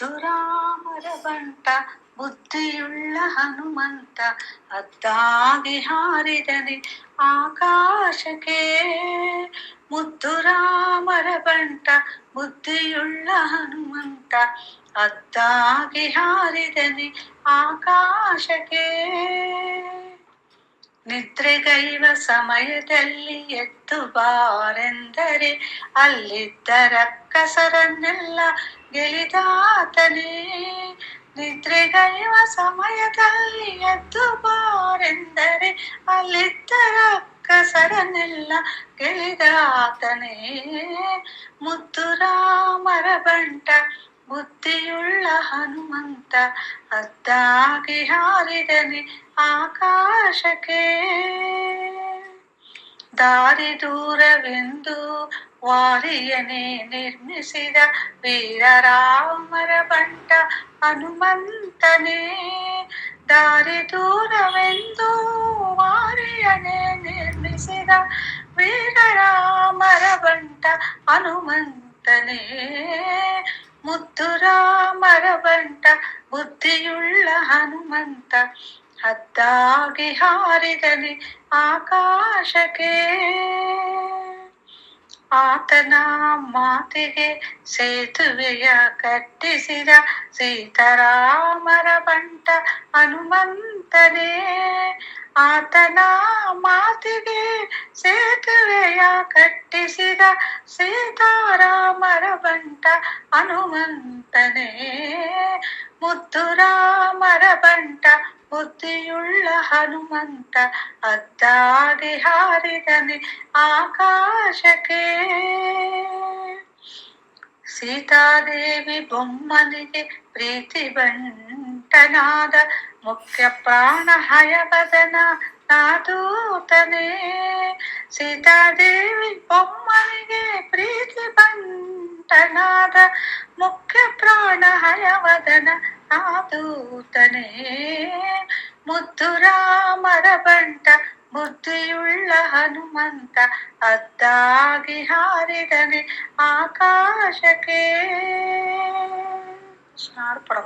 ಮುದ್ದು ರಾಮರ ಬಂಟ, ಬುದ್ಧಿಯುಳ್ಳ ಹನುಮಂತ, ಅದ್ದಾಗಿ ಹಾರಿದನೆ ಆಕಾಶಕ್ಕೆ. ಮುದ್ದು ರಾಮರ ಬಂಟ, ಬುದ್ಧಿಯುಳ್ಳ ಹನುಮಂತ, ಅದ್ದಾಗಿ ಹಾರಿದನೆ ಆಕಾಶಕ್ಕೆ. ನಿದ್ರೆಗೈವ ಸಮಯದಲ್ಲಿ ಎದ್ದು ಬಾರೆಂದರೆ ಅಲ್ಲಿದ್ದ ರಕ್ಕಸರನ್ನೆಲ್ಲ ಗೆಲಿದಾತನೇ. ನಿದ್ರೆಗೈವ ಸಮಯದಲ್ಲಿ ಎದ್ದು ಬಾರೆಂದರೆ ಅಲ್ಲಿದ್ದ ರಕ್ಕಸರನ್ನೆಲ್ಲ ಗೆಲಿದಾತನೇ. ಮುದ್ದು ರಾಮರ ಬಂಟ ಬುದ್ಧಿಯುಳ್ಳ ಹನುಮಂತ ಅದ್ದಾಗಿ ಹಾರಿದನೆ ಆಕಾಶಕ್ಕೆ. ದಾರಿ ದೂರವೆಂದು ವಾರಿಯನೇ ನಿರ್ಮಿಸಿದ ವೀರರಾಮರ ಬಂಟ ಹನುಮಂತನೇ. ದಾರಿ ದೂರವೆಂದು ವಾರಿಯನೇ ನಿರ್ಮಿಸಿದ ವೀರರಾಮರ ಬಂಟ ಹನುಮಂತನೇ. ಮುದ್ದು ಮರಬಂಟ ಬಂಟ ಬುದ್ಧಿಯುಳ್ಳ ಹನುಮಂತ, ಹದ್ದಾಗಿ ಹಾರಿದನೆ ಆಕಾಶಕ್ಕೆ. ಆತನ ಮಾತಿಗೆ ಸೇತುವೆಯ ಕಟ್ಟಿಸಿದ ಸೀತಾರಾಮರ ಬಂಟ ಹನುಮಂತನೇ. ಆತನ ಮಾತಿಗೆ ಸೇತುವೆಯ ಕಟ್ಟಿಸಿದ ಸೀತಾರಾಮರ ಬಂಟ ಹನುಮಂತನೇ. ಮುದ್ದು ರಾಮರ ಬಂಟ, ಬುದ್ಧಿಯುಳ್ಳ ಹನುಮಂತ, ಅದ್ದಾಗಿ ಹಾರಿದನೆ ಆಕಾಶಕ್ಕೆ. ಸೀತಾದೇವಿ ಬೊಮ್ಮನಿಗೆ ಪ್ರೀತಿ ಬಂಟನಾದ ಮುಖ್ಯ ಪ್ರಾಣ ಹಯವದನ ನಾದೂತನೇ. ಸೀತಾದೇವಿ ಬೊಮ್ಮನಿಗೆ ಪ್ರೀತಿ ಬಂಟನಾದ ಮುಖ್ಯ ಪ್ರಾಣ ಹಯವದನ ನಾದೂತನೇ. ಮುದ್ದು ರಾಮರ ಬಂಟ ಬುದ್ಧಿಯುಳ್ಳ ಹನುಮಂತ, ಅದ್ದಾಗಿ ಹಾರಿದನೆ ಆಕಾಶಕ್ಕೆ. ಶಾರ್ಪಡ